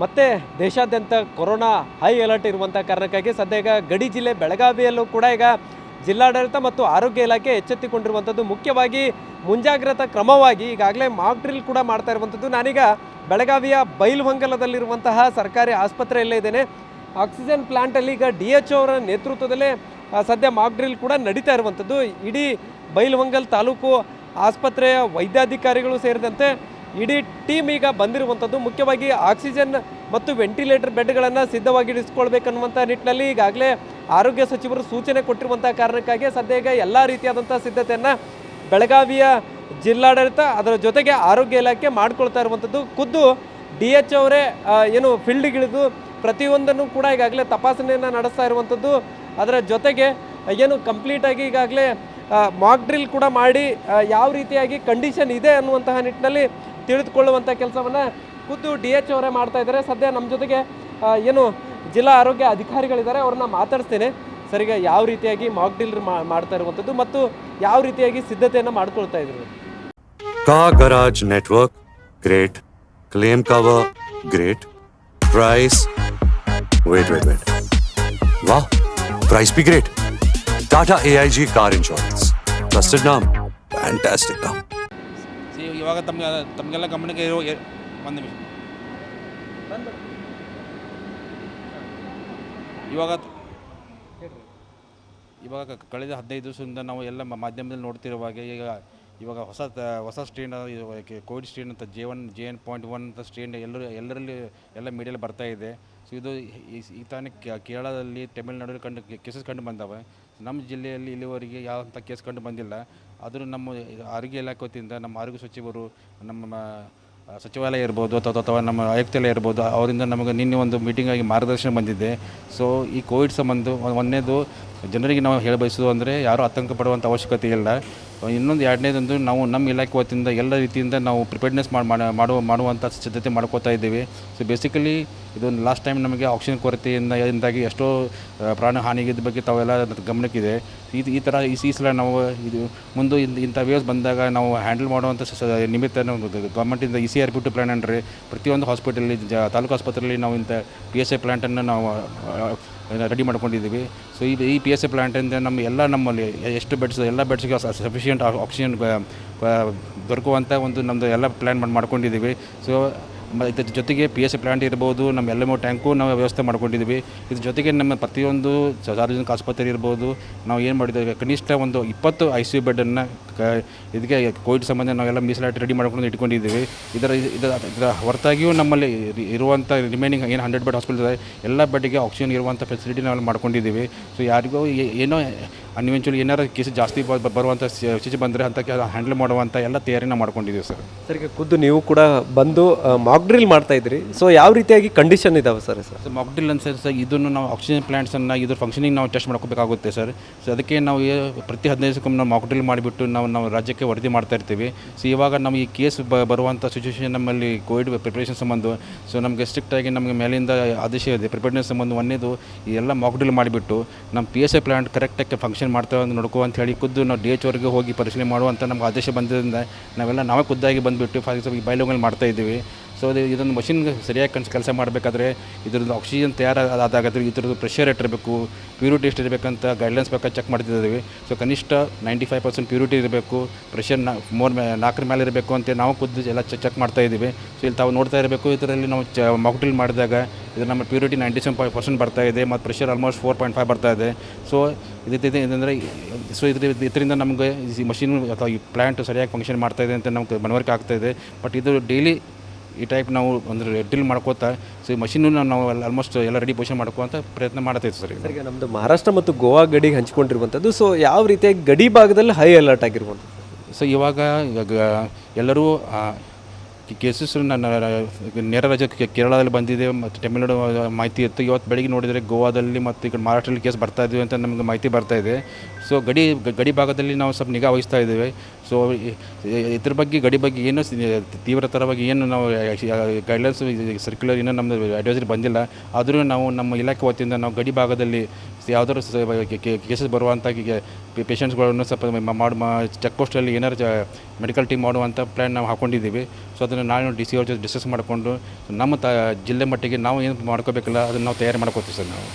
ಮತ್ತೆ ದೇಶಾದ್ಯಂತ corona high alert ಇರುವಂಥ ಕಾರಣಕ್ಕಾಗಿ ಸದ್ಯ ಈಗ ಗಡಿ ಜಿಲ್ಲೆ ಬೆಳಗಾವಿಯಲ್ಲೂ ಕೂಡ ಈಗ ಜಿಲ್ಲಾಡಳಿತ ಮತ್ತು ಆರೋಗ್ಯ ಇಲಾಖೆ ಎಚ್ಚೆತ್ತಿಕೊಂಡಿರುವಂಥದ್ದು ಮುಖ್ಯವಾಗಿ ಮುಂಜಾಗ್ರತಾ ಕ್ರಮವಾಗಿ ಈಗಾಗಲೇ ಮಾಕ್ ಡ್ರಿಲ್ ಕೂಡ ಮಾಡ್ತಾ ಇರುವಂಥದ್ದು ನಾನೀಗ ಬೆಳಗಾವಿಯ ಬೈಲ್ಹೊಂಗಲದಲ್ಲಿರುವಂತಹ ಸರ್ಕಾರಿ ಆಸ್ಪತ್ರೆಯಲ್ಲೇ ಇದ್ದೇನೆ. ಆಕ್ಸಿಜನ್ ಪ್ಲಾಂಟಲ್ಲಿ ಈಗ ಡಿ ಎಚ್ ಅವರ ನೇತೃತ್ವದಲ್ಲೇ ಸದ್ಯ ಮಾಕ್ ಡ್ರಿಲ್ ಕೂಡ ನಡೀತಾ ಇರುವಂಥದ್ದು ಇಡೀ ಬೈಲ್ಹೊಂಗಲ್ ತಾಲೂಕು ಆಸ್ಪತ್ರೆಯ ವೈದ್ಯಾಧಿಕಾರಿಗಳು ಸೇರಿದಂತೆ ಇಡೀ ಟೀಮ್ ಈಗ ಬಂದಿರುವಂಥದ್ದು. ಮುಖ್ಯವಾಗಿ ಆಕ್ಸಿಜನ್ ಮತ್ತು ವೆಂಟಿಲೇಟರ್ ಬೆಡ್ಗಳನ್ನು ಸಿದ್ಧವಾಗಿಡಿಸ್ಕೊಳ್ಬೇಕನ್ನುವಂಥ ನಿಟ್ಟಿನಲ್ಲಿ ಈಗಾಗಲೇ ಆರೋಗ್ಯ ಸಚಿವರು ಸೂಚನೆ ಕೊಟ್ಟಿರುವಂಥ ಕಾರಣಕ್ಕಾಗಿ ಸದ್ಯ ಈಗ ಎಲ್ಲ ರೀತಿಯಾದಂಥ ಸಿದ್ಧತೆಯನ್ನು ಬೆಳಗಾವಿಯ ಜಿಲ್ಲಾಡಳಿತ ಅದರ ಜೊತೆಗೆ ಆರೋಗ್ಯ ಇಲಾಖೆ ಮಾಡ್ಕೊಳ್ತಾ ಇರುವಂಥದ್ದು. ಖುದ್ದು ಡಿ ಎಚ್ ಅವರೇ ಏನು ಫೀಲ್ಡ್ಗಿಳಿದು ಪ್ರತಿಯೊಂದನ್ನು ಕೂಡ ಈಗಾಗಲೇ ತಪಾಸಣೆಯನ್ನು ನಡೆಸ್ತಾ ಇರುವಂಥದ್ದು. ಅದರ ಜೊತೆಗೆ ಏನು ಕಂಪ್ಲೀಟಾಗಿ ಈಗಾಗಲೇ ಮಾಕ್ ಡ್ರಿಲ್ ಕೂಡ ಮಾಡಿ ಯಾವ ರೀತಿಯಾಗಿ ಕಂಡೀಷನ್ ಇದೆ ಅನ್ನುವಂತಹ ನಿಟ್ಟಿನಲ್ಲಿ ತಿಳಿದುಕೊಳ್ಳುವಂಥ ಕೆಲಸವನ್ನು ಖುದ್ದು ಡಿ ಎಚ್ ಅವರೇ ಮಾಡ್ತಾ ಇದ್ದಾರೆ. ಸದ್ಯ ನಮ್ಮ ಜೊತೆಗೆ ಏನು ಜಿಲ್ಲಾ ಆರೋಗ್ಯ ಅಧಿಕಾರಿಗಳಿದ್ದಾರೆ, ಅವ್ರನ್ನ ಮಾತಾಡಿಸ್ತೇನೆ. ಸರಿಗೆ ಯಾವ ರೀತಿಯಾಗಿ ಮಾಕ್ ಡಿಲ್ ಮಾಡ್ತಾ ಇರುವಂಥದ್ದು ಮತ್ತು ಯಾವ ರೀತಿಯಾಗಿ ಸಿದ್ಧತೆಯನ್ನು ಮಾಡ್ಕೊಳ್ತಾ ಇದ್ರು. ಕಾ garage network, great. Claim cover, great. Price wait wait wait ವಾಹ್, price B great. Tata A I G car insurance. Trusted NAM. Fantastic ಸಿ ಇವಾಗ ತಮಗೆ ತಮಗೆಲ್ಲ ಗಮನಕ್ಕೆ ಇರೋ ಒಂದು ನಿಮಿಷ ಇವಾಗ ಇವಾಗ ಕಳೆದ ಹದಿನೈದು ದಿವಸದಿಂದ ನಾವು ಎಲ್ಲ ಮಾಧ್ಯಮದಲ್ಲಿ ಮಾಧ್ಯಮದಲ್ಲಿ ಹಾಗೆ ಈಗ ಇವಾಗ ಹೊಸ ಹೊಸ ಸ್ಟ್ರೇನ್ ಕೋವಿಡ್ ಸ್ಟ್ರೇನ್ ಅಂತ J one J N point one ಅಂತ ಸ್ಟ್ರೇನ್ ಎಲ್ಲರೂ ಎಲ್ಲರಲ್ಲಿ ಎಲ್ಲ ಮೀಡಿಯಲ್ಲಿ ಬರ್ತಾ ಇದೆ. ಸೊ ಇದು ಈ- ತಾನೇ ಕೇರಳದಲ್ಲಿ ತಮಿಳುನಾಡಲ್ಲಿ ಕಂಡು ಕೇಸಸ್ ಕಂಡು ಬಂದವೆ. ನಮ್ಮ ಜಿಲ್ಲೆಯಲ್ಲಿ ಇಲ್ಲಿವರೆಗೆ ಯಾವಂಥ ಕೇಸ್ ಕಂಡು ಬಂದಿಲ್ಲ. ಆದರೂ ನಮ್ಮ ಆರೋಗ್ಯ ಇಲಾಖೆ ವತಿಯಿಂದ ನಮ್ಮ ಆರೋಗ್ಯ ಸಚಿವರು, ನಮ್ಮ ಸಚಿವಾಲಯ ಇರ್ಬೋದು ಅಥವಾ ಅಥವಾ ನಮ್ಮ ಆಯುಕ್ತಾಲಯ ಇರ್ಬೋದು, ಅವರಿಂದ ನಮಗೆ ನಿನ್ನೆ ಒಂದು ಮೀಟಿಂಗಾಗಿ ಮಾರ್ಗದರ್ಶನ ಬಂದಿದೆ. ಸೊ ಈ ಕೋವಿಡ್ ಸಂಬಂಧ ಒಂದನೇದು ಜನರಿಗೆ ನಾವು ಹೇಳ ಬಯಸೋದು ಅಂದರೆ ಯಾರೂ ಆತಂಕ ಪಡುವಂಥ ಅವಶ್ಯಕತೆ ಇಲ್ಲ. ಇನ್ನೊಂದು ಎರಡನೇದೊಂದು ನಾವು ನಮ್ಮ ಇಲಾಖೆ ವತಿಯಿಂದ ಎಲ್ಲ ರೀತಿಯಿಂದ ನಾವು ಪ್ರಿಪೇರ್ಡ್ನೆಸ್ ಮಾಡಿ ಮಾಡುವ ಮಾಡುವಂಥ ಸಿದ್ಧತೆ ಮಾಡ್ಕೋತಾ ಇದ್ದೀವಿ. ಸೊ ಬೇಸಿಕಲಿ ಇದೊಂದು ಲಾಸ್ಟ್ ಟೈಮ್ ನಮಗೆ ಆಕ್ಸಿಜನ್ ಕೊರತೆಯಿಂದ, ಇಂದಾಗಿ ಎಷ್ಟೋ ಪ್ರಾಣ ಹಾನಿಗಿದ್ದ ಬಗ್ಗೆ ತಾವೆಲ್ಲ ಗಮನಕ್ಕಿದೆ. ಈ ಈ ಥರ ಈ ಸಲ ನಾವು ಇದು ಮುಂದೆ ಇಂಥ- ವೇವ್ಸ್ ಬಂದಾಗ ನಾವು ಹ್ಯಾಂಡಲ್ ಮಾಡುವಂಥ ನಿಮಿತ್ತ ನಾವು ಗೌರ್ಮೆಂಟಿಂದ E C R P two plan ಅಂದರೆ ಪ್ರತಿಯೊಂದು ಹಾಸ್ಪಿಟಲಲ್ಲಿ ತಾಲೂಕು ಆಸ್ಪತ್ರೆಯಲ್ಲಿ ನಾವು ಇಂಥ ಪಿ ಎಸ್ ಐ ಪ್ಲ್ಯಾಂಟನ್ನು ನಾವು ರೆಡಿ ಮಾಡ್ಕೊಂಡಿದ್ದೀವಿ. ಸೊ ಈ ಈ ಪಿ ಎಸ್ ಎ ಪ್ಲ್ಯಾಂಟಿಂದ ನಮ್ಮ ಎಲ್ಲ ನಮ್ಮಲ್ಲಿ ಎಷ್ಟು ಬೆಡ್ಸ್ ಎಲ್ಲ ಬೆಡ್ಸ್ಗೆ ಸಫಿಷಿಯೆಂಟ್ ಆಕ್ಸಿಜನ್ ದೊರಕುವಂಥ ಒಂದು ನಮ್ಮದು ಎಲ್ಲ ಪ್ಲ್ಯಾನ್ ಮಾಡಿ ಮಾಡ್ಕೊಂಡಿದ್ದೀವಿ. ಸೊ ಇದ್ರ ಜೊತೆಗೆ ಪಿ ಎಸ್ ಸಿ ಪ್ಲಾಂಟ್ ಇರ್ಬೋದು, ನಮ್ಮ ಎಲ್ ಎಂ ಒ ಟ್ಯಾಂಕು ನಾವು ವ್ಯವಸ್ಥೆ ಮಾಡ್ಕೊಂಡಿದ್ದೀವಿ ಇದ್ರ ಜೊತೆಗೆ ನಮ್ಮ ಪ್ರತಿಯೊಂದು ಸಾರ್ವಜನಿಕ ಆಸ್ಪತ್ರೆ ಇರ್ಬೋದು, ನಾವು ಏನು ಮಾಡಿದ್ದೇವೆ, ಕನಿಷ್ಠ ಒಂದು ಇಪ್ಪತ್ತು ಐ ಸಿ ಯು ಬೆಡ್ಡನ್ನು ಕ ಇದಕ್ಕೆ ಕೋವಿಡ್ ಸಂಬಂಧ ನಾವೆಲ್ಲ ಮೀಸಲಾಟಿ ರೆಡಿ ಮಾಡ್ಕೊಂಡು ಇಟ್ಕೊಂಡಿದ್ದೀವಿ. ಇದರ ಇದರ ಇದರ ಹೊರತಾಗಿಯೂ ನಮ್ಮಲ್ಲಿ ಇರಿ- ಇರುವಂಥ ರಿಮೈನಿಂಗ್ ಏನು ಹಂಡ್ರೆಡ್ ಬೆಡ್ ಹಾಸ್ಪಿಟಲ್ ಇದೆ, ಎಲ್ಲ ಬೆಡ್ಗೆ ಆಕ್ಸಿಜನ್ ಇರುವಂಥ ಫೆಸಿಲಿಟಿ ನಾವೆಲ್ಲ ಮಾಡ್ಕೊಂಡಿದ್ದೀವಿ. ಸೊ ಯಾರಿಗೂ ಏ- ಏನೋ ಅನ್ವೆಂಚುಲಿ ಏನಾರು ಕೇಸ್ ಜಾಸ್ತಿ ಬರುವಂಥ ಸಿಚಿ ಬಂದರೆ ಅಂತ ಹ್ಯಾಂಡಲ್ ಮಾಡುವಂಥ ಎಲ್ಲ ತಯಾರಿನ ಮಾಡ್ಕೊಂಡಿದ್ದೀವಿ ಸರ್. ಸರ್ ಈಗ ಖುದ್ದು ನೀವು ಕೂಡ ಬಂದು ಮಾಕ್ ಡ್ರಿಲ್ ಮಾಡ್ತಾ ಇದ್ರಿ. ಸೊ ಯಾವ ರೀತಿಯಾಗಿ ಕಂಡೀಷನ್ ಇದಾವೆ ಸರ್ ಸರ್? ಮಾಕ್ ಡ್ರಿಲ್ ಅಂತ ಸರ್ ಇದನ್ನು ನಾವು ಆಕ್ಸಿಜನ್ ಪ್ಲಾಂಟ್ಸನ್ನು ಇದ್ರ ಫಂಕ್ಷನಿಂಗ್ ನಾವು ಟೆಸ್ಟ್ ಮಾಡ್ಕೋಬೇಕಾಗುತ್ತೆ ಸರ್. ಸೊ ಅದಕ್ಕೆ ನಾವು ಪ್ರತಿ ಹದಿನೈದು ದಿವಸಕ್ಕೊಮ್ಮೆ ನಾವು ಮಾಕ್ಡಿಲ್ ಮಾಡಿಬಿಟ್ಟು ನಾವು ನಾವು ರಾಜ್ಯಕ್ಕೆ ವರದಿ ಮಾಡ್ತಾ ಇರ್ತೀವಿ. ಸೊ ಇವಾಗ ನಮ್ಮ ಈ ಕೇಸ್ ಬ ಬರುವಂಥ ಸಿಚುವೇಷನ್ ನಮ್ಮಲ್ಲಿ ಕೋವಿಡ್ ಪ್ರಿಪ್ರೇಷನ್ ಸಂಬಂಧ ಸೊ ನಮಗೆ ಸ್ಟ್ರಿಕ್ಟಾಗಿ ನಮಗೆ ಮೇಲಿಂದ ಆದೇಶ ಇದೆ. ಪ್ರಿಪೇರ್ನೆಸ್ ಸಂಬಂಧ ಒಂದೇದು ಈ ಎಲ್ಲ ಮಾಕ್ ಡ್ರಿಲ್ ಮಾಡಿಬಿಟ್ಟು ನಮ್ಮ ಪಿ ಎಸ್ ಐ ಪ್ಲಾಂಟ್ ಕರೆಕ್ಟಾಗಿ ಫಂಕ್ಷನ್ ಮಾಡ್ತೇವೆ ಅಂತ ನೋಡ್ಕೋ ಅಂತ ಹೇಳಿ ಖುದ್ದು ನಾವು ಡಿ ಎಚ್ ಹೋಗಿ ಪರಿಶೀಲನೆ ಮಾಡುವಂಥ ನಮ್ಗೆ ಆದೇಶ ಬಂದಿದ್ದರಿಂದ ನಾವೆಲ್ಲ ನಾವೇ ಖುದ್ದಾಗಿ ಬಂದುಬಿಟ್ಟು ಫಾರ್ ಎಕ್ಸಾಂಪಲ್ ಮಾಡ್ತಾ ಇದ್ದೀವಿ. ಸೊ ಅದು ಇದೊಂದು ಮಷಿನ್ ಸರಿಯಾಗಿ ಕನ್ಸ್, ಕೆಲಸ ಮಾಡಬೇಕಾದ್ರೆ ಇದ್ರದ್ದು ಆಕ್ಸಿಜನ್ ತಯಾರಾದಾಗಾದ್ರೆ ಇದ್ರದ್ದು ಪ್ರೆಷರ್ ಇರಬೇಕು ಪ್ಯೂರಿಟಿ ಎಷ್ಟು ಇರಬೇಕಂತ ಗೈಡ್ಲೈನ್ಸ್ ಬೇಕಾದ ಚೆಕ್ ಮಾಡ್ತಿದ್ದೀವಿ. ಸೊ ಕನಿಷ್ಠ ನೈಂಟಿ ಫೈವ್ ಪರ್ಸೆಂಟ್ ಪ್ಯೂರಿಟಿ ಇರಬೇಕು ಪ್ರೆಷರ್ ನಾ, ಮೋರ್ ಮೇ, ನಾಲ್ಕರ ಮೇಲೆ ಇರಬೇಕು ಅಂತ ನಾವು ಖುದ್ದು ಎಲ್ಲ ಚೆಕ್ ಮಾಡ್ತಾ ಇದ್ದೀವಿ. ಸೊ ಇಲ್ಲಿ ತಾವು ನೋಡ್ತಾ ಇರಬೇಕು, ಇದರಲ್ಲಿ ನಾವು ಚ ಮಾಕ್ಟಿಲ್ ಮಾಡಿದಾಗ ಇದು ನಮ್ಮ purity ninety seven five percent ಬರ್ತಾ ಇದೆ ಮತ್ತು pressure almost four point five ಬರ್ತಾ ಇದೆ. ಸೊ ಇದಿದೆ ಏನಂದರೆ ಸೊ ಇದ್ರ ಇದರಿಂದ ನಮಗೆ ಈ ಮಷಿನ್ ಅಥವಾ ಈ ಪ್ಲ್ಯಾಂಟ್ ಸರಿಯಾಗಿ ಫಂಕ್ಷನ್ ಮಾಡ್ತಾ ಇದೆ ಅಂತ ನಮ್ಗೆ ಮನವರಿಕೆ ಆಗ್ತಾ ಇದೆ. ಬಟ್ ಇದು ಡೈಲಿ ಈ ಟೈಪ್ ನಾವು ಅಂದರೆ ಡ್ರಿಲ್ ಮಾಡ್ಕೋತಾ ಸೊ ಈ ಮಷಿನ್ನು ನಾವು ಆಲ್ಮೋಸ್ಟ್ ಎಲ್ಲ ರೆಡಿ ಪೊಸಿಷನ್ ಮಾಡ್ಕೊಂತ ಪ್ರಯತ್ನ ಮಾಡ್ತೈತೆ ಸರ್ ಈಗ. ನಮ್ಮದು ಮಹಾರಾಷ್ಟ್ರ ಮತ್ತು ಗೋವಾ ಗಡಿಗೆ ಹಂಚಿಕೊಂಡಿರುವಂಥದ್ದು ಸೊ ಯಾವ ರೀತಿಯಾಗಿ ಗಡಿ ಭಾಗದಲ್ಲಿ ಹೈ ಅಲರ್ಟ್ ಆಗಿರುವಂಥದ್ದು ಸೊ ಇವಾಗ ಇವಾಗ ಎಲ್ಲರೂ ಕೇಸಸ್ ನನ್ನ ನೇರ ರಾಜ್ಯ ಕೇರಳದಲ್ಲಿ ಬಂದಿದೆ ಮತ್ತು ತಮಿಳ್ನಾಡು ಮಾಹಿತಿ ಇತ್ತು. ಇವತ್ತು ಬೆಳಿಗ್ಗೆ ನೋಡಿದರೆ ಗೋವಾದಲ್ಲಿ ಮತ್ತು ಈ ಕಡೆ ಮಹಾರಾಷ್ಟ್ರದಲ್ಲಿ ಕೇಸ್ ಬರ್ತಾ ಇದ್ದೀವಿ ಅಂತ ನಮಗೆ ಮಾಹಿತಿ ಬರ್ತಾ ಇದೆ. ಸೊ ಗಡಿ ಗಡಿ ಭಾಗದಲ್ಲಿ ನಾವು ಸ್ವಲ್ಪ ನಿಗಾ ವಹಿಸ್ತಾ ಇದ್ದೇವೆ. ಸೊ ಇದ್ರ ಬಗ್ಗೆ, ಗಡಿ ಬಗ್ಗೆ ಏನು ತೀವ್ರತರವಾಗಿ ಏನು ನಾವು ಗೈಡ್ಲೈನ್ಸ್ ಸರ್ಕ್ಯುಲರ್ ಇನ್ನೂ ನಮ್ಮದು ಅಡ್ವೈಸರಿ ಬಂದಿಲ್ಲ. ಆದರೂ ನಾವು ನಮ್ಮ ಇಲಾಖೆ ವತಿಯಿಂದ ನಾವು ಗಡಿ ಭಾಗದಲ್ಲಿ ಯಾವ್ದಾದ್ರು ಕೇಸಸ್ ಬರುವಂಥ ಪೇಷಂಟ್ಸ್ಗಳನ್ನು ಸ್ವಲ್ಪ ಮಾಡಿ ಚೆಕ್ ಪೋಸ್ಟಲ್ಲಿ ಏನಾರು ಮೆಡಿಕಲ್ ಟೀಮ್ ಮಾಡುವಂಥ ಪ್ಲ್ಯಾನ್ ನಾವು ಹಾಕೊಂಡಿದ್ದೀವಿ. ಸೊ ಅದನ್ನು ನಾಳೆ ಡಿ ಸಿ ಅವ್ರ ಜೊತೆ ಡಿಸ್ಕಸ್ ಮಾಡಿಕೊಂಡು, ನಮ್ಮ ತ, ಜಿಲ್ಲೆ ಮಟ್ಟಿಗೆ ನಾವು ಏನು ಮಾಡ್ಕೋಬೇಕಲ್ಲ, ಅದನ್ನು ನಾವು ತಯಾರಿ ಮಾಡ್ಕೋತೀವಿ ಸರ್ ನಾವು.